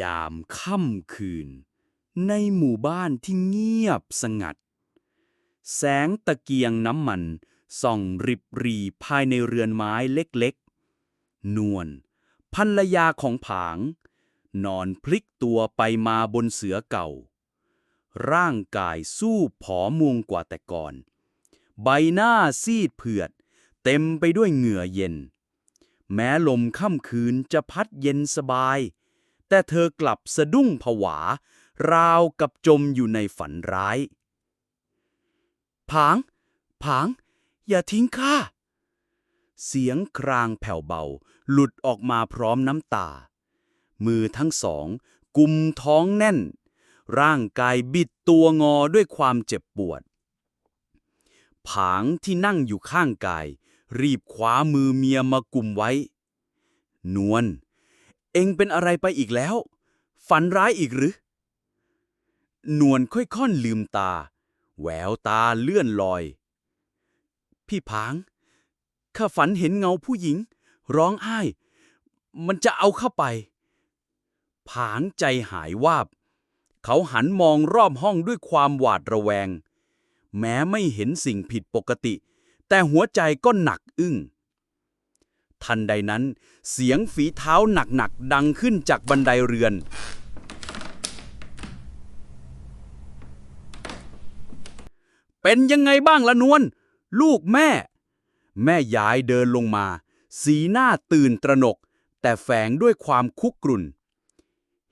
ยามค่ำคืน ในหมู่บ้านที่เงียบสงัด แสงตะเกียงน้ำมันส่องริบรีภายในเรือนไม้เล็กๆ นวลภรรยาของผาง นอนพลิกตัวไปมาบนเสือเก่า ร่างกายสู้ผอมวงกว่าแต่ก่อน ใบหน้าซีดเผือด เต็มไปด้วยเหงื่อเย็น แม้ลมค่ำคืนจะพัดเย็นสบาย แต่เธอกลับสะดุ้งผวา ราวกับจมอยู่ในฝันร้าย ผาง ผาง อย่าทิ้งข้า เสียงครางแผ่วเบา หลุดออกมาพร้อมน้ำตา มือทั้งสอง กุมท้องแน่น ร่างกายบิดตัวงอด้วยความเจ็บปวด ผางที่นั่งอยู่ข้างกาย รีบคว้ามือเมียมากุมไว้ นวล เองเป็นอะไรไปอีกแล้ว ฝันร้ายอีกหรือ นวลค่อยค่อนลืมตา แววตาเลื่อนลอย พี่ผาง ข้าฝันเห็นเงาผู้หญิง ร้องไห้ มันจะเอาเข้าไป ผางใจหายวาบ เขาหันมองรอบห้องด้วยความหวาดระแวง แม้ไม่เห็นสิ่งผิดปกติ แต่หัวใจก็หนักอึ้ง ทันใดนั้น เสียงฝีเท้าหนักๆดังขึ้นจากบันไดเรือน เป็นยังไงบ้างละนวลลูกแม่ แม่ยายเดินลงมา สีหน้าตื่นตระหนก แต่แฝงด้วยความคุกกรุ่น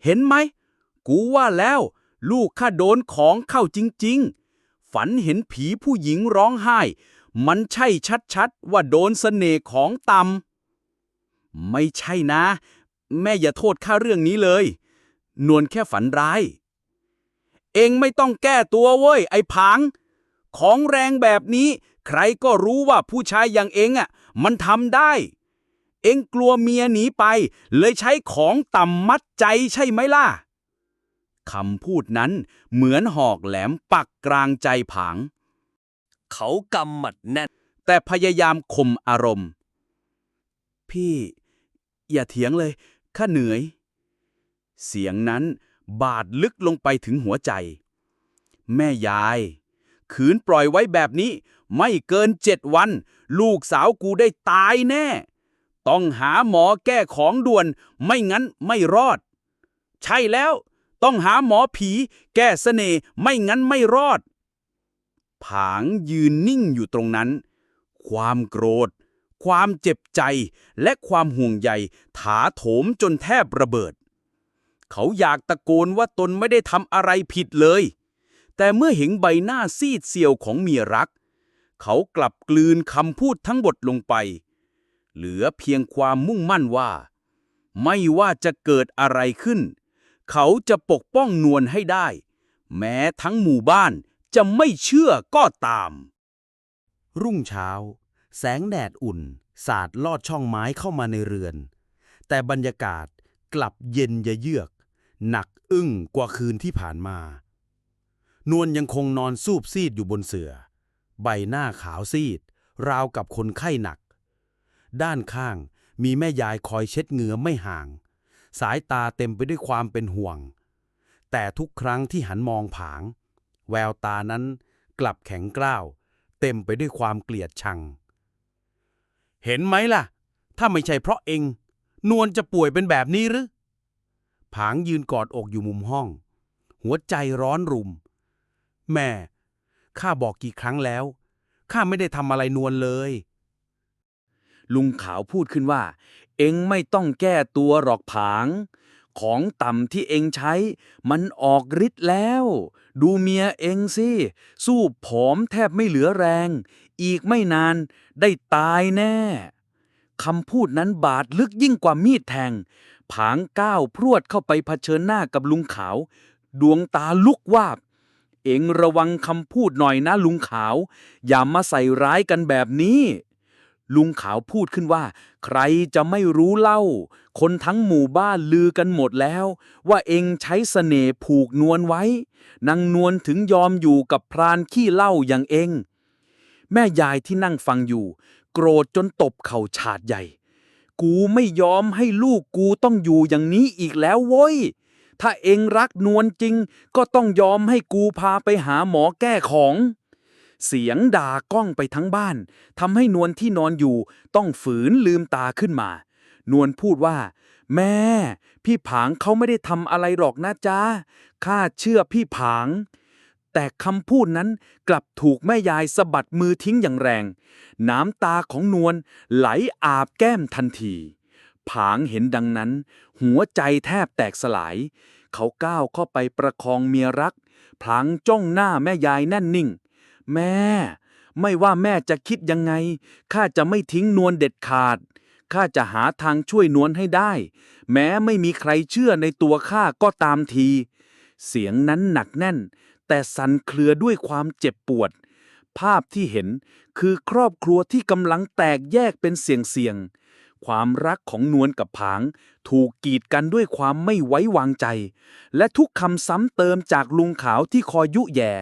เห็นไหม กูว่าแล้ว ลูกข้าโดนของเข้าจริง ๆ ฝันเห็นผีผู้หญิงร้องไห้มันใช่ชัดๆ ว่าโดนเสน่ห์ของต่ำ ไม่ใช่นะ แม่อย่าโทษข้าเรื่องนี้เลย นวลแค่ฝันร้าย เองไม่ต้องแก้ตัวเว้ย ไอ้ผางของแรงแบบนี้ ใครก็รู้ว่าผู้ชายอย่างเองอะ มันทำได้ เองกลัวเมียหนีไป เลยใช้ของต่ำมัดใจใช่ไหมล่ะคำพูดนั้นเหมือนหอกแหลมปักกลางใจผาง เขากำหมัดแน่น แต่พยายามข่มอารมณ์ พี่ อย่าเถียงเลย ข้าเหนื่อย เสียงนั้นบาดลึกลงไปถึงหัวใจ แม่ยาย ขืนปล่อยไว้แบบนี้ ไม่เกินเจ็ดวัน ลูกสาวกูได้ตายแน่ ต้องหาหมอแก้ของด่วน ไม่งั้นไม่รอด ใช่แล้ว ต้องหาหมอผี แก้เสน่ห์ไม่งั้นไม่รอด ผางยืนนิ่งอยู่ตรงนั้น ความโกรธ ความเจ็บใจ และความห่วงใยถาโถมจนแทบระเบิด เขาอยากตะโกนว่าตนไม่ได้ทำอะไรผิดเลย แต่เมื่อเห็นใบหน้าซีดเซียวของเมียรัก เขากลับกลืนคำพูดทั้งหมดลงไป เหลือเพียงความมุ่งมั่นว่า ไม่ว่าจะเกิดอะไรขึ้น เขาจะปกป้องนวลให้ได้ แม้ทั้งหมู่บ้านจะไม่เชื่อก็ตาม รุ่งเช้า แสงแดดอุ่น สาดลอดช่องไม้เข้ามาในเรือน แต่บรรยากาศกลับเย็นยะเยือก หนักอึ้งกว่าคืนที่ผ่านมา นวลยังคงนอนสูบซีดอยู่บนเสือ่อ ใบหน้าขาวซีด ราวกับคนไข้หนัก ด้านข้างมีแม่ยายคอยเช็ดเหงื่อไม่ห่าง สายตาเต็มไปด้วยความเป็นห่วง แต่ทุกครั้งที่หันมองผาง แววตานั้นกลับแข็งกร้าว เต็มไปด้วยความเกลียดชัง เห็นไหมล่ะ ถ้าไม่ใช่เพราะเอง นวลจะป่วยเป็นแบบนี้หรือ ผางยืนกอดอกอยู่มุมห้อง หัวใจร้อนรุม แม่ ข้าบอกกี่ครั้งแล้ว ข้าไม่ได้ทำอะไรนวลเลย ลุงขาวพูดขึ้นว่า เอ็งไม่ต้องแก้ตัวหรอกผาง ของต่ำที่เอ็งใช้ มันออกฤทธิ์แล้ว ดูเมียเอ็งสิ สู้ผอมแทบไม่เหลือแรง อีกไม่นานได้ตายแน่คำพูดนั้นบาดลึกยิ่งกว่ามีดแทง ผางก้าวพรวดเข้าไปเผชิญหน้ากับลุงขาว ดวงตาลุกวาบ เอ็งระวังคำพูดหน่อยนะลุงขาว อย่ามาใส่ร้ายกันแบบนี้ ลุงขาวพูดขึ้นว่า ใครจะไม่รู้เล่า คนทั้งหมู่บ้านลือกันหมดแล้ว ว่าเองใช้เสน่ห์ผูกนวลไว้ นางนวลถึงยอมอยู่กับพรานขี้เล้าอย่างเอ็ง แม่ยายที่นั่งฟังอยู่ โกรธจนตบเข่าฉาดใหญ่ กูไม่ยอมให้ลูกกูต้องอยู่อย่างนี้อีกแล้วโว้ย ถ้าเองรักนวลจริง ก็ต้องยอมให้กูพาไปหาหมอแก้ของ เสียงด่าก้องไปทั้งบ้านทำให้นวลที่นอนอยู่ ต้องฝืนลืมตาขึ้นมา นวลพูดว่า แม่ พี่ผางเขาไม่ได้ทำอะไรหรอกนะจ๊ะข้าเชื่อพี่ผาง แต่คำพูดนั้นกลับถูกแม่ยายสะบัดมือทิ้งอย่างแรง น้ำตาของนวลไหลอาบแก้มทันที ผางเห็นดังนั้น หัวใจแทบแตกสลาย เขาก้าวเข้าไปประคองเมียรัก พลางจ้องหน้าแม่ยายแน่นนิ่ง แม่ ไม่ว่าแม่จะคิดยังไง ข้าจะไม่ทิ้งนวลเด็ดขาด ข้าจะหาทางช่วยนวลให้ได้ แม้ไม่มีใครเชื่อในตัวข้าก็ตามที เสียงนั้นหนักแน่น แต่สั่นเครือด้วยความเจ็บปวด ภาพที่เห็นคือครอบครัวที่กำลังแตกแยกเป็นเสียงๆความรักของนวลกับผาง ถูกกีดกันด้วยความไม่ไว้วางใจ และทุกคำซ้ำเติมจากลุงขาวที่คอยยุแย่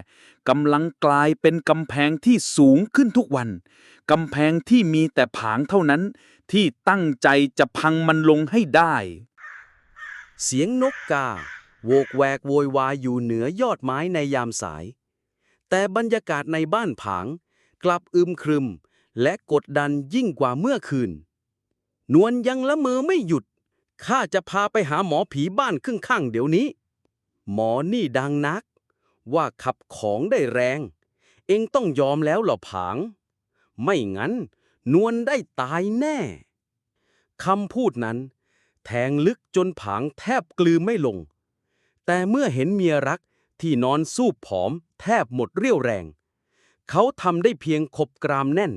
กำลังกลายเป็นกำแพงที่สูงขึ้นทุกวันกำแพงที่มีแต่ผางเท่านั้น ที่ตั้งใจจะพังมันลงให้ได้ เสียงนกกา โวกแวกโวยวายอยู่เหนือยอดไม้ในยามสาย แต่บรรยากาศในบ้านผาง กลับอึมครึม และกดดันยิ่งกว่าเมื่อคืน นวลยังละเมอไม่หยุด ข้าจะพาไปหาหมอผีบ้านข้างๆเดี๋ยวนี้ หมอนี่ดังนัก ว่าขับของได้แรง เองต้องยอมแล้วหรอผาง ไม่งั้น นวลได้ตายแน่คำพูดนั้น แทงลึกจนผางแทบกลืนไม่ลง แต่เมื่อเห็นเมียรักที่นอนสูบผอมแทบหมดเรี่ยวแรง เขาทำได้เพียงขบกรามแน่น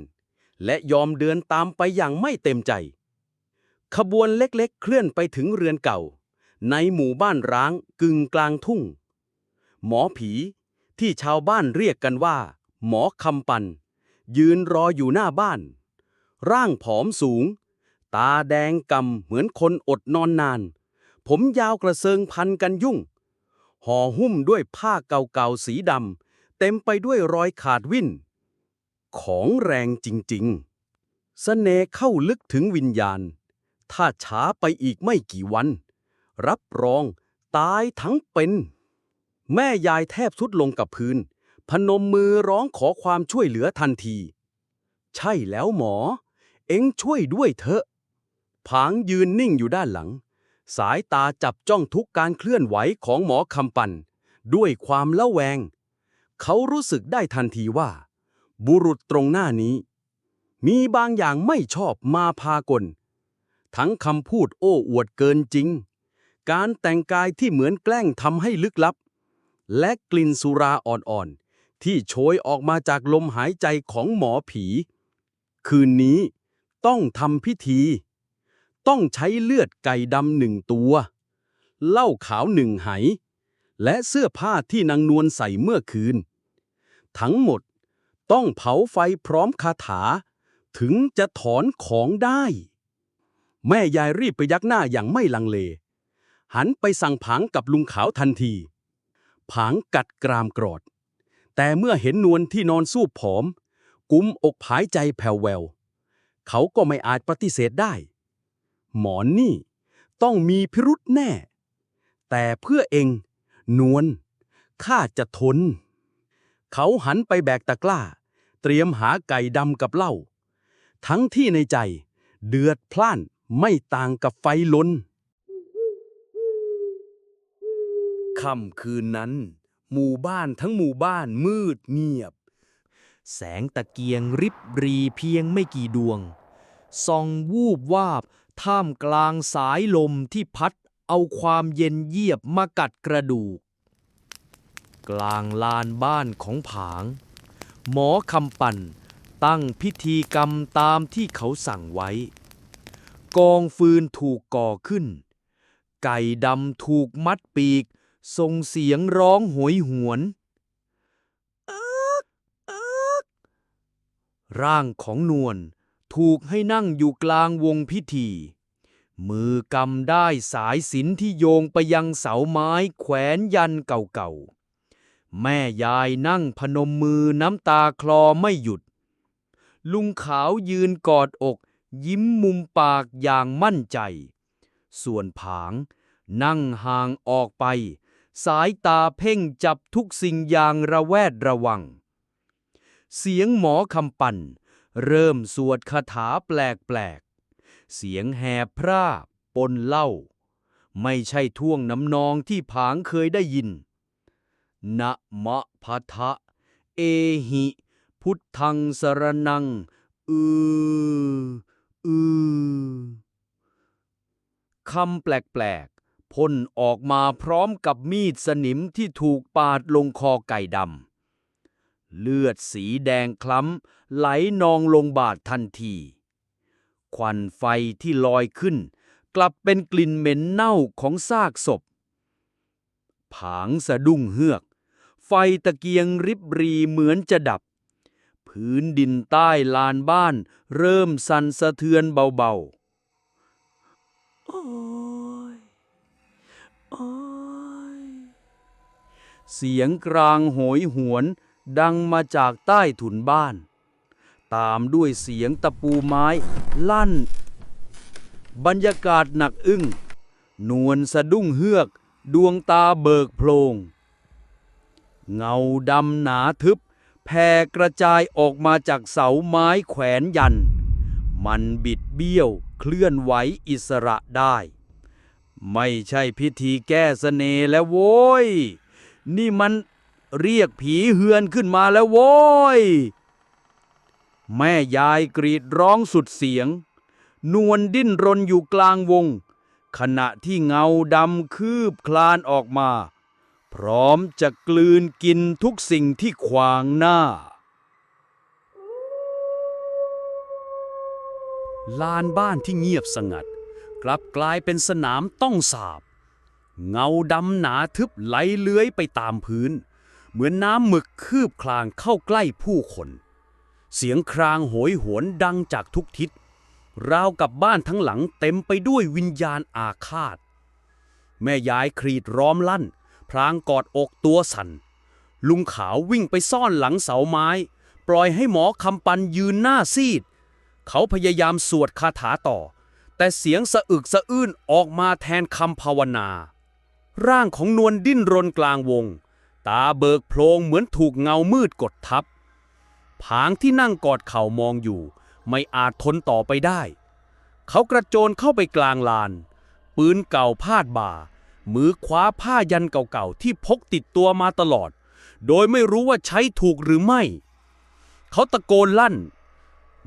และยอมเดินตามไปอย่างไม่เต็มใจ ขบวนเล็กๆ เคลื่อนไปถึงเรือนเก่า ในหมู่บ้านร้างกึ่งกลางทุ่ง หมอผีที่ชาวบ้านเรียกกันว่า หมอคำปัน ยืนรออยู่หน้าบ้าน ร่างผอมสูง ตาแดงกำเหมือนคนอดนอนนาน ผมยาวกระเซิงพันกันยุ่ง ห่อหุ้มด้วยผ้าเก่าๆสีดำเต็มไปด้วยรอยขาดวิ่น ของแรงจริงๆเสน่เข้าลึกถึงวิญญาณ ถ้าช้าไปอีกไม่กี่วัน รับรองตายทั้งเป็น แม่ยายแทบสุดลงกับพื้น พนมมือร้องขอความช่วยเหลือทันที ใช่แล้วหมอ เอ็งช่วยด้วยเถอะ ผางยืนนิ่งอยู่ด้านหลัง สายตาจับจ้องทุกการเคลื่อนไหวของหมอคำปัน ด้วยความละแวง เขารู้สึกได้ทันทีว่า บุรุษตรงหน้านี้ มีบางอย่างไม่ชอบมาพากล ทั้งคำพูดโอ้อวดเกินจริง การแต่งกายที่เหมือนแกล้งทำให้ลึกลับ และกลิ่นสุราอ่อนๆ ที่โชยออกมาจากลมหายใจของหมอผี คืนนี้ต้องทำพิธี ต้องใช้เลือดไก่ดำหนึ่งตัว เหล้าขาวหนึ่งไห และเสื้อผ้าที่นางนวลใส่เมื่อคืน ทั้งหมดต้องเผาไฟพร้อมคาถา ถึงจะถอนของได้ แม่ยายรีบไปยักหน้าอย่างไม่ลังเล หันไปสั่งผางกับลุงขาวทันที ผางกัดกรามกรอด แต่เมื่อเห็นนวลที่นอนสู้ผอม กุมอกผายใจแผ่วแวว เขาก็ไม่อาจปฏิเสธได้ หมอนนี่ ต้องมีพิรุษแน่ แต่เพื่อเอง นวลข้าจะทน เขาหันไปแบกตะกร้า เตรียมหาไก่ดำกับเหล้าทั้งที่ในใจ เดือดพล่านไม่ต่างกับไฟลนค่ำคืนนั้น หมู่บ้านทั้งหมู่บ้านมืดเงียบ แสงตะเกียงริบรีเพียงไม่กี่ดวงส่องวูบวาบ ท่ามกลางสายลมที่พัดเอาความเย็นเยียบมากัดกระดูก กลางลานบ้านของผาง หมอคำปั่นตั้งพิธีกรรมตามที่เขาสั่งไว้ กองฟืนถูกก่อขึ้น ไก่ดำถูกมัดปีกส่งเสียงร้องโหยหวนร่างของนวล ถูกให้นั่งอยู่กลางวงพิธี มือกำได้สายสินที่โยงไปยังเสาไม้แขวนยันเก่าๆ แม่ยายนั่งพนมมือน้ำตาคลอไม่หยุด ลุงขาวยืนกอดอก ยิ้มมุมปากอย่างมั่นใจ ส่วนผาง นั่งห่างออกไป สายตาเพ่งจับทุกสิ่งอย่างระแวดระวัง เสียงหมอคำปั่น เริ่มสวดคาถาแปลกๆ เสียงแหบพร่าปนเล่า ไม่ใช่ท่วงน้ำนองที่ผางเคยได้ยิน นะมะพะทะ เอหิ พุทธังสรนัง อือ อือ คำแปลกๆพ่นออกมาพร้อมกับมีดสนิมที่ถูกปาดลงคอไก่ดำ เลือดสีแดงคล้ำ ไหลนองลงบาดทันที ควันไฟที่ลอยขึ้น กลับเป็นกลิ่นเหม็นเน่าของซากศพ ผางสะดุ้งเฮือก ไฟตะเกียงริบรีเหมือนจะดับ พื้นดินใต้ลานบ้าน เริ่มสั่นสะเทือนเบาๆ โอ้ย โอ้ย เสียงกลางโหยหวน ดังมาจากใต้ถุนบ้าน ตามด้วยเสียงตะปูไม้ลั่น บรรยากาศหนักอึ้ง นวลสะดุ้งเฮือก ดวงตาเบิกโพลง เงาดำหนาทึบแผ่กระจายออกมาจากเสาไม้แขวนยัน มันบิดเบี้ยวเคลื่อนไหวอิสระได้ ไม่ใช่พิธีแก้เสน่ห์แล้วโว้ย นี่มัน เรียกผีเฮือนขึ้นมาแล้วโว้ย แม่ยายกรีดร้องสุดเสียง นวลดิ้นรนอยู่กลางวง ขณะที่เงาดำคืบคลานออกมา พร้อมจะกลืนกินทุกสิ่งที่ขวางหน้า ลานบ้านที่เงียบสงัด กลับกลายเป็นสนามต้องสาบ เงาดำหนาทึบไหลเลื้อยไปตามพื้น เหมือนน้ำหมึกคืบคลางเข้าใกล้ผู้คน เสียงครางโหยหวนดังจากทุกทิศ ราวกับบ้านทั้งหลังเต็มไปด้วยวิญญาณอาฆาต แม่ยายครีดร้อมลั่น พรางกอดอกตัวสัน่น ลุงขาววิ่งไปซ่อนหลังเสาไม้ ปล่อยให้หมอคำปันยืนหน้าซีด เขาพยายามสวดคาถาต่อ แต่เสียงสะอึกสะอื้นออกมาแทนคำภาวนา ร่างของนวลดิ้นรนกลางวง ตาเบิกโพลงเหมือนถูกเงามืดกดทับ ผางที่นั่งกอดเข่ามองอยู่ ไม่อาจทนต่อไปได้ เขากระโจนเข้าไปกลางลาน ปืนเก่าพาดบ่า มือคว้าผ้ายันเก่าๆ ที่พกติดตัวมาตลอด โดยไม่รู้ว่าใช้ถูกหรือไม่ เขาตะโกนลั่น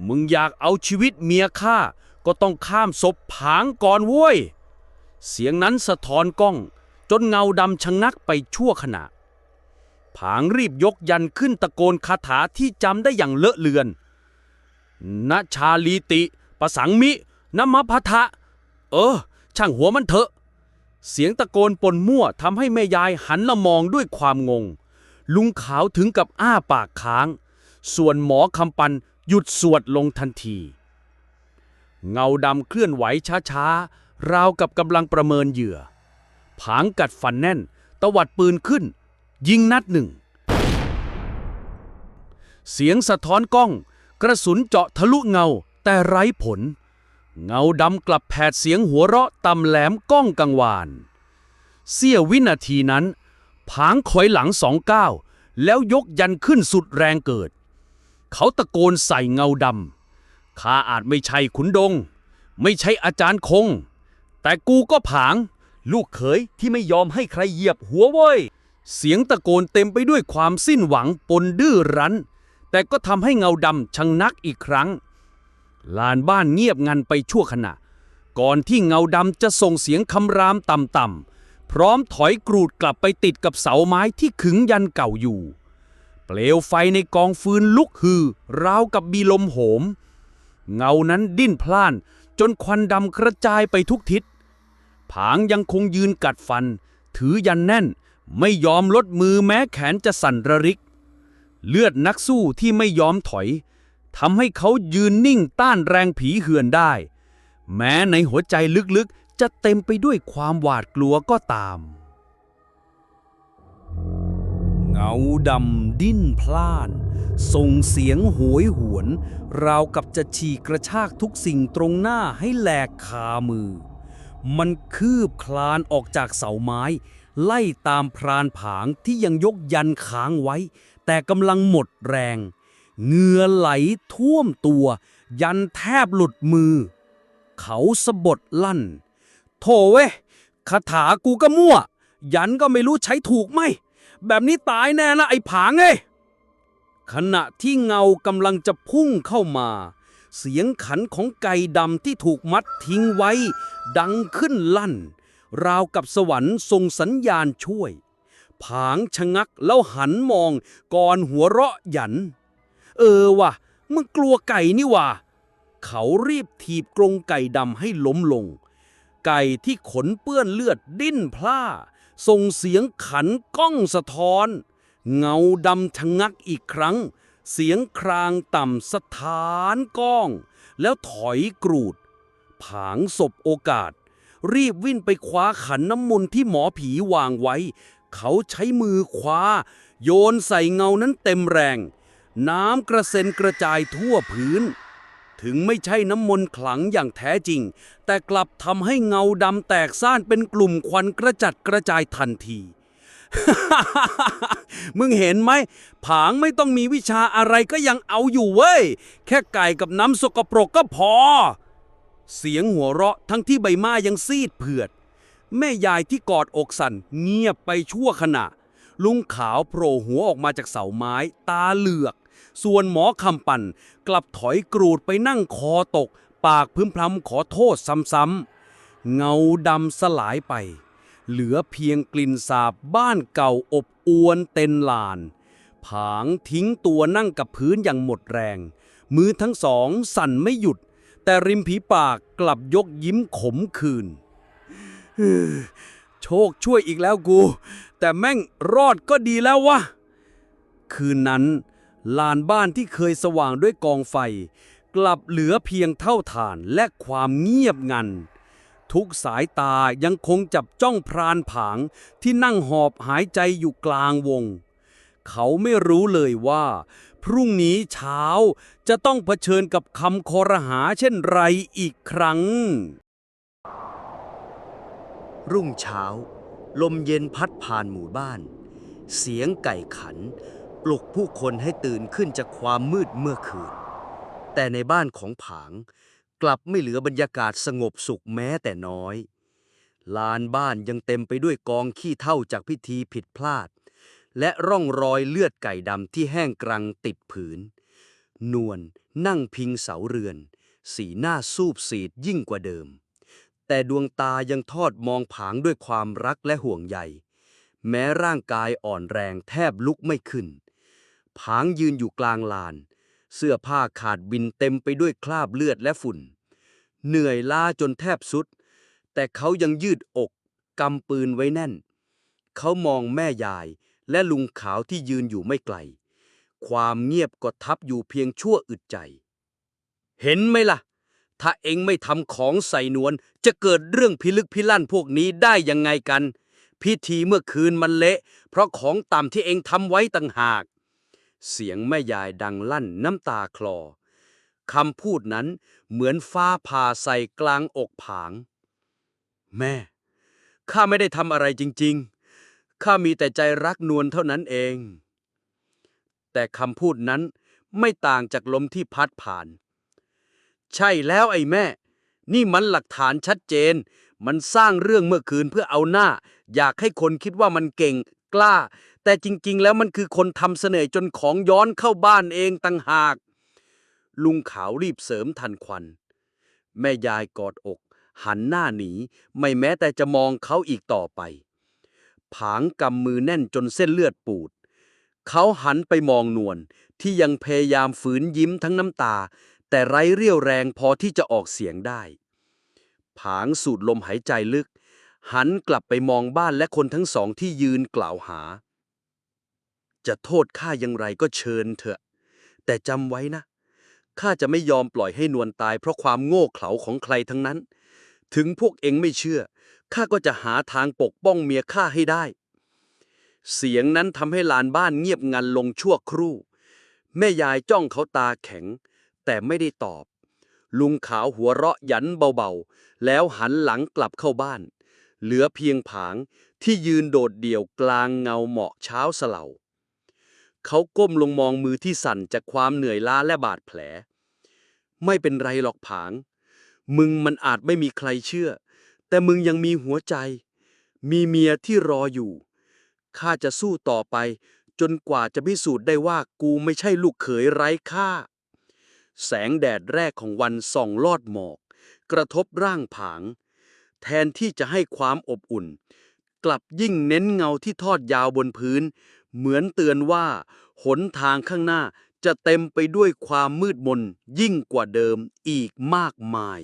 มึงอยากเอาชีวิตเมียข้าก็ต้องข้ามศพผางก่อนเว้ย เสียงนั้นสะท้อนกล้อง จนเงาดำชะงักไปชั่วขณะ ผางรีบยกยันขึ้นตะโกนคาถาที่จำได้อย่างเลอะเลือนนชาลีติประสังมินมพัทะ เออ ช่างหัวมันเถอะ เสียงตะโกนปนมั่วทำให้แม่ยายหันมามองด้วยความงง ลุงขาวถึงกับอ้าปากค้าง ส่วนหมอคำปันหยุดสวดลงทันที เงาดำเคลื่อนไหวช้าๆ ราวกับกำลังประเมินเหยื่อ ผางกัดฟันแน่น ตวัดปืนขึ้น ยิงนัดหนึ่ง เสียงสะท้อนกล้อง กระสุนเจาะทะลุเงาแต่ไร้ผล เงาดำกลับแผดเสียงหัวเราะต่ำแหลมก้องกังวาน เสี้ยววินาทีนั้น ผางถอยหลังสองก้าวแล้วยกยันขึ้นสุดแรงเกิด เขาตะโกนใส่เงาดำข้าอาจไม่ใช่ขุนดง ไม่ใช่อาจารย์คง แต่กูก็ผาง ลูกเขยที่ไม่ยอมให้ใครเหยียบหัวเว้ย เสียงตะโกนเต็มไปด้วยความสิ้นหวังปนดื้อรั้น แต่ก็ทำให้เงาดำชะงนักอีกครั้ง ลานบ้านเงียบงันไปชั่วขณะ ก่อนที่เงาดำจะส่งเสียงคำรามต่ำๆพร้อมถอยกรูดกลับไปติดกับเสาไม้ที่ขึงยันเก่าอยู่ เปลวไฟในกองฟืนลุกฮือราวกับมีลมโหม เงานั้นดิ้นพล่านจนควันดำกระจายไปทุกทิศ ผางยังคงยืนกัดฟัน ถือยันแน่น ไม่ยอมลดมือแม้แขนจะสั่นระริก เลือดนักสู้ที่ไม่ยอมถอยทำให้เขายืนนิ่งต้านแรงผีเหือนได้ แม้ในหัวใจลึกๆ จะเต็มไปด้วยความหวาดกลัวก็ตาม เงเงาดำดิ้นพล่าน ส่งเสียงโหยหวน ราวกับจะฉีกกระชากทุกสิ่งตรงหน้าให้แหลกคามือ มันคืบคลานออกจากเสาไม้ ไล่ตามพรานผางที่ยังยกยันค้างไว้ แต่กำลังหมดแรง เหงื่อไหลท่วมตัว ยันแทบหลุดมือ เขาสะบดลั่น โถเว้คาถากูก็มั่ว ยันก็ไม่รู้ใช้ถูกไหม แบบนี้ตายแน่นะไอ้ผางเอ้ขณะที่เงากำลังจะพุ่งเข้ามา เสียงขันของไก่ดำที่ถูกมัดทิ้งไว้ ดังขึ้นลั่น ราวกับสวรรค์ส่งสัญญาณช่วย ผางชะงักแล้วหันมองก่อนหัวเราะหยัน เออวะมึงกลัวไก่นี่วะเขารีบถีบกรงไก่ดำให้ล้มลง ไก่ที่ขนเปื้อนเลือดดิ้นพล่าส่งเสียงขันก้องสะท้อน เงาดำชะงักอีกครั้ง เสียงครางต่ำสถานก้อง แล้วถอยกรูด ผางศพโอกาส รีบวิ่งไปคว้าขันน้ำมนต์ที่หมอผีวางไว้ เขาใช้มือคว้า โยนใส่เงานั้นเต็มแรง น้ำกระเซ็นกระจายทั่วพื้น ถึงไม่ใช่น้ำมนต์ขลังอย่างแท้จริง แต่กลับทำให้เงาดำแตกซ่านเป็นกลุ่มควันกระจัดกระจายทันทีมึงเห็นไหม ผางไม่ต้องมีวิชาอะไรก็ยังเอาอยู่เว้ย แค่ไก่กับน้ำสกปรกก็พอ เสียงหัวเราะทั้งที่ใบหน้ายังซีดเผือด แม่ยายที่กอดอกสั่นเงียบไปชั่วขณะ ลุงขาวโผล่หัวออกมาจากเสาไม้ ตาเหลือก ส่วนหมอคำปั่น กลับถอยกรูดไปนั่งคอตก ปากพึมพำขอโทษซ้ำๆเงาดำสลายไป เหลือเพียงกลิ่นสาบบ้านเก่าอบอวนเต็นลาน ผางทิ้งตัวนั่งกับพื้นอย่างหมดแรง มือทั้งสองสั่นไม่หยุด แต่ริมผีปากกลับยกยิ้มขมขื่นโชคช่วยอีกแล้วกู แต่แม่งรอดก็ดีแล้ววะ คืนนั้น ลานบ้านที่เคยสว่างด้วยกองไฟ กลับเหลือเพียงเท่าฐานและความเงียบงัน ทุกสายตายังคงจับจ้องพรานผางที่นั่งหอบหายใจอยู่กลางวง เขาไม่รู้เลยว่า พรุ่งนี้เช้า จะต้องเผชิญกับคำคอรหาเช่นไรอีกครั้ง รุ่งเช้า ลมเย็นพัดผ่านหมู่บ้าน เสียงไก่ขัน ปลุกผู้คนให้ตื่นขึ้นจากความมืดเมื่อคืน แต่ในบ้านของผาง กลับไม่เหลือบรรยากาศสงบสุขแม้แต่น้อยลานบ้านยังเต็มไปด้วยกองขี้เท่าจากพิธีผิดพลาด และร่องรอยเลือดไก่ดำที่แห้งกรังติดผืน นวลนั่งพิงเสาเรือน สีหน้าสูบสีดยิ่งกว่าเดิม แต่ดวงตายังทอดมองผางด้วยความรักและห่วงใย แม้ร่างกายอ่อนแรงแทบลุกไม่ขึ้น ผางยืนอยู่กลางลาน เสื้อผ้าขาดบินเต็มไปด้วยคราบเลือดและฝุ่น เหนื่อยล้าจนแทบสุด แต่เขายังยืดอกกำปืนไว้แน่น เขามองแม่ยาย และลุงขาวที่ยืนอยู่ไม่ไกล ความเงียบก็ทับอยู่เพียงชั่วอึดใจ เห็นไหมล่ะ ถ้าเองไม่ทำของใส่นวลจะเกิดเรื่องพิลึกพิลั่นพวกนี้ได้ยังไงกัน พิธีเมื่อคืนมันเละ เพราะของต่ำที่เองทำไว้ต่างหาก เสียงแม่ยายดังลั่นน้ำตาคลอคำพูดนั้นเหมือนฟ้าผ่าใส่กลางอกผาง แม่ ข้าไม่ได้ทำอะไรจริง ๆ ข้ามีแต่ใจรักนวลเท่านั้นเอง แต่คำพูดนั้นไม่ต่างจากลมที่พัดผ่าน ใช่แล้วไอ้แม่ นี่มันหลักฐานชัดเจน มันสร้างเรื่องเมื่อคืนเพื่อเอาหน้า อยากให้คนคิดว่ามันเก่งกล้า แต่จริงๆ แล้วมันคือคนทำเสน่ห์จนของย้อนเข้าบ้านเองตั้งหาก ลุงขาวรีบเสริมทันควัน แม่ยายกอดอก หันหน้าหนี ไม่แม้แต่จะมองเขาอีกต่อไป ผางกำมือแน่นจนเส้นเลือดปูด เขาหันไปมองนวลที่ยังพยายามฝืนยิ้มทั้งน้ำตา แต่ไร้เรี่ยวแรงพอที่จะออกเสียงได้ ผางสูดลมหายใจลึก หันกลับไปมองบ้านและคนทั้งสองที่ยืนกล่าวหา จะโทษข้าอย่างไรก็เชิญเถอะ แต่จำไว้นะข้าจะไม่ยอมปล่อยให้นวลตายเพราะความโง่เขลาของใครทั้งนั้น ถึงพวกเองไม่เชื่อ ข้าก็จะหาทางปกป้องเมียข้าให้ได้ เสียงนั้นทำให้ลานบ้านเงียบงันลงชั่วครู่ แม่ยายจ้องเขาตาแข็ง แต่ไม่ได้ตอบ ลุงขาวหัวเราะหยันเบาๆ แล้วหันหลังกลับเข้าบ้าน เหลือเพียงผางที่ยืนโดดเดี่ยวกลางเงาหมอกเช้าสลาเขาก้มลงมองมือที่สั่นจากความเหนื่อยล้าและบาดแผล ไม่เป็นไรหรอกผาง มึงมันอาจไม่มีใครเชื่อ แต่มึงยังมีหัวใจ มีเมียที่รออยู่ข้าจะสู้ต่อไป จนกว่าจะพิสูจน์ได้ว่ากูไม่ใช่ลูกเขยไร้ค่า แสงแดดแรกของวันส่องลอดหมอก กระทบร่างผาง แทนที่จะให้ความอบอุ่น กลับยิ่งเน้นเงาที่ทอดยาวบนพื้น เหมือนเตือนว่า หนทางข้างหน้าจะเต็มไปด้วยความมืดมนยิ่งกว่าเดิมอีกมากมาย